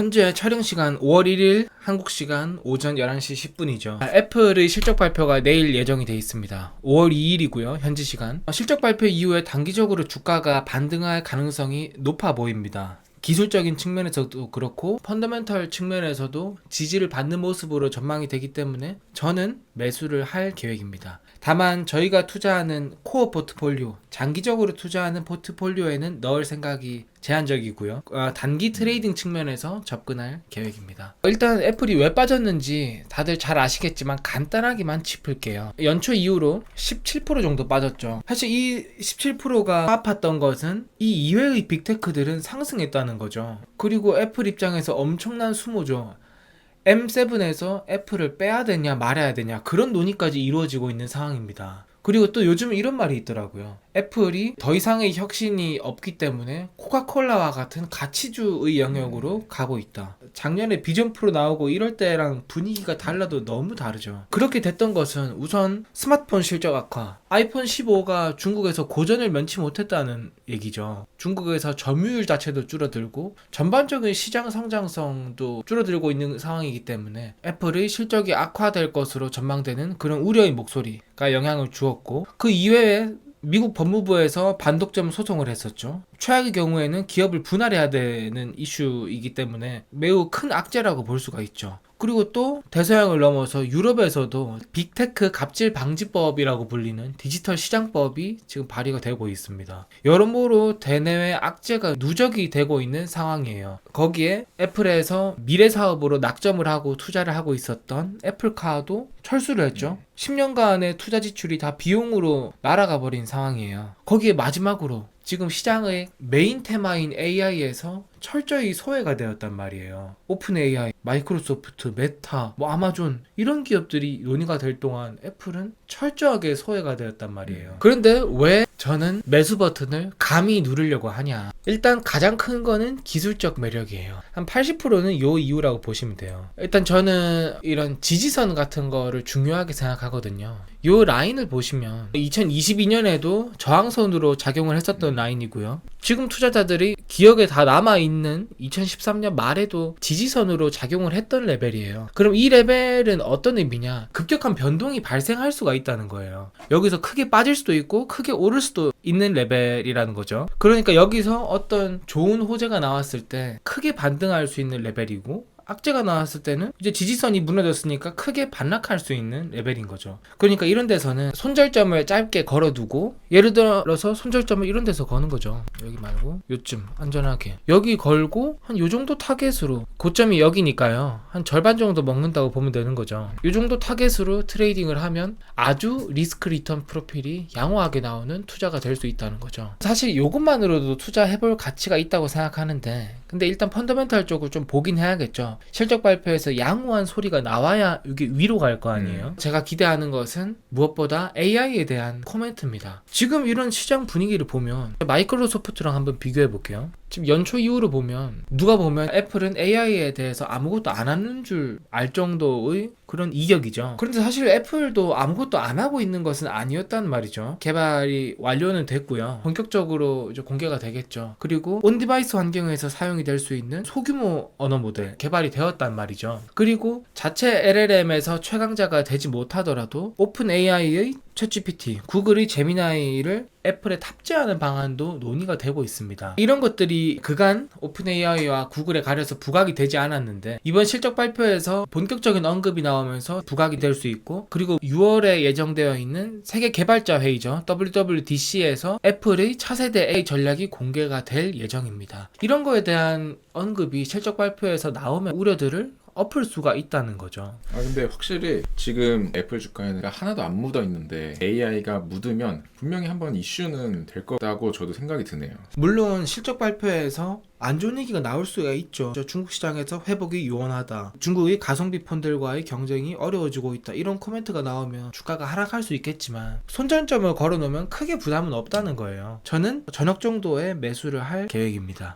현재 촬영 시간 5월 1일 한국 시간 오전 11시 10분이죠. 애플의 실적 발표가 내일 예정이 돼 있습니다. 5월 2일이고요. 현지 시간. 어, 실적 발표 이후에 단기적으로 주가가 반등할 가능성이 높아 보입니다. 기술적인 측면에서도 그렇고 펀더멘털 측면에서도 지지를 받는 모습으로 전망이 되기 때문에 저는 매수를 할 계획입니다. 다만 저희가 투자하는 코어 포트폴리오, 장기적으로 투자하는 포트폴리오에는 넣을 생각이 제한적이고요. 어, 단기 트레이딩 측면에서 접근할 계획입니다. 일단 애플이 왜 빠졌는지 다들 잘 아시겠지만 간단하게만 짚을게요. 연초 이후로 17% 정도 빠졌죠. 사실 이 17%가 아팠던 것은 이 이외의 빅테크들은 상승했다는 거죠. 그리고 애플 입장에서 엄청난 수모죠. M7에서 애플을 빼야 되냐 말아야 되냐 그런 논의까지 이루어지고 있는 상황입니다. 그리고 또 요즘 이런 말이 있더라고요. 애플이 더 이상의 혁신이 없기 때문에 코카콜라와 같은 가치주의 영역으로 가고 있다. 작년에 비전 프로 나오고 이럴 때랑 분위기가 달라도 너무 다르죠. 그렇게 됐던 것은 우선 스마트폰 실적 악화, 아이폰 15가 중국에서 고전을 면치 못했다는 얘기죠. 중국에서 점유율 자체도 줄어들고 전반적인 시장 성장성도 줄어들고 있는 상황이기 때문에 애플의 실적이 악화될 것으로 전망되는 그런 우려의 목소리가 영향을 주 었고 그 이외에 미국 법무부에서 반독점 소송을 했었죠. 최악의 경우에는 기업을 분할해야 되는 이슈이기 때문에 매우 큰 악재라고 볼 수가 있죠. 그리고 또 대서양을 넘어서 유럽에서도 빅테크 갑질 방지법이라고 불리는 디지털 시장법이 지금 발의가 되고 있습니다. 여러모로 대내외 악재가 누적이 되고 있는 상황이에요. 거기에 애플에서 미래 사업으로 낙점을 하고 투자를 하고 있었던 애플카도 철수를 했죠. 10년간의 투자 지출이 다 비용으로 날아가 버린 상황이에요. 거기에 마지막으로 지금 시장의 메인 테마인 AI에서 철저히 소외가 되었단 말이에요. 오픈 AI, 마이크로소프트, 메타, 뭐 아마존 이런 기업들이 논의가 될 동안 애플은 철저하게 소외가 되었단 말이에요. 그런데 왜 저는 매수 버튼을 감히 누르려고 하냐? 일단 가장 큰 거는 기술적 매력이에요. 한 80%는 요 이유라고 보시면 돼요. 일단 저는 이런 지지선 같은 거를 중요하게 생각하거든요. 요 라인을 보시면 2022년에도 저항선으로 작용을 했었던 라인이고요. 지금 투자자들이 기억에 다 남아있는 2013년 말에도 지지선으로 작용을 했던 레벨이에요. 그럼 이 레벨은 어떤 의미냐? 급격한 변동이 발생할 수가 있다는 거예요. 여기서 크게 빠질 수도 있고 크게 오를 수도 있는 레벨이라는 거죠. 그러니까 여기서 어떤 좋은 호재가 나왔을 때 크게 반등할 수 있는 레벨이고 악재가 나왔을 때는 이제 지지선이 무너졌으니까 크게 반락할 수 있는 레벨인 거죠. 그러니까 이런 데서는 손절점을 짧게 걸어두고 예를 들어서 손절점을 이런 데서 거는 거죠. 여기 말고 요쯤 안전하게 여기 걸고 한 요 정도 타겟으로 고점이 여기니까요. 한 절반 정도 먹는다고 보면 되는 거죠. 요 정도 타겟으로 트레이딩을 하면 아주 리스크 리턴 프로필이 양호하게 나오는 투자가 될 수 있다는 거죠. 사실 요것만으로도 투자해볼 가치가 있다고 생각하는데 근데 일단 펀더멘탈 쪽을 좀 보긴 해야겠죠. 실적 발표에서 양호한 소리가 나와야 이게 위로 갈 거 아니에요. 제가 기대하는 것은 무엇보다 AI에 대한 코멘트입니다. 지금 이런 시장 분위기를 보면 마이크로소프트랑 한번 비교해 볼게요. 지금 연초 이후로 보면 누가 보면 애플은 AI에 대해서 아무것도 안 하는 줄 알 정도의 그런 이격이죠. 그런데 사실 애플도 아무것도 안 하고 있는 것은 아니었단 말이죠. 개발이 완료는 됐고요. 본격적으로 이제 공개가 되겠죠. 그리고 온 디바이스 환경에서 사용이 될 수 있는 소규모 언어 모델 개발이 되었단 말이죠. 그리고 자체 LLM에서 최강자가 되지 못하더라도 오픈 AI의 챗GPT, 구글의 제미나이를 애플에 탑재하는 방안도 논의가 되고 있습니다. 이런 것들이 그간 오픈AI와 구글에 가려서 부각이 되지 않았는데 이번 실적 발표에서 본격적인 언급이 나오면서 부각이 될 수 있고 그리고 6월에 예정되어 있는 세계 개발자 회의죠. WWDC에서 애플의 차세대 A 전략이 공개가 될 예정입니다. 이런 거에 대한 언급이 실적 발표에서 나오면 우려들을 엎을 수가 있다는 거죠. 아 근데 확실히 지금 애플 주가에는 하나도 안 묻어 있는데 AI가 묻으면 분명히 한번 이슈는 될 거다고 저도 생각이 드네요. 물론 실적 발표에서 안 좋은 얘기가 나올 수가 있죠. 저 중국 시장에서 회복이 요원하다. 중국의 가성비 폰들과의 경쟁이 어려워지고 있다. 이런 코멘트가 나오면 주가가 하락할 수 있겠지만 손절점을 걸어놓으면 크게 부담은 없다는 거예요. 저는 저녁 정도에 매수를 할 계획입니다.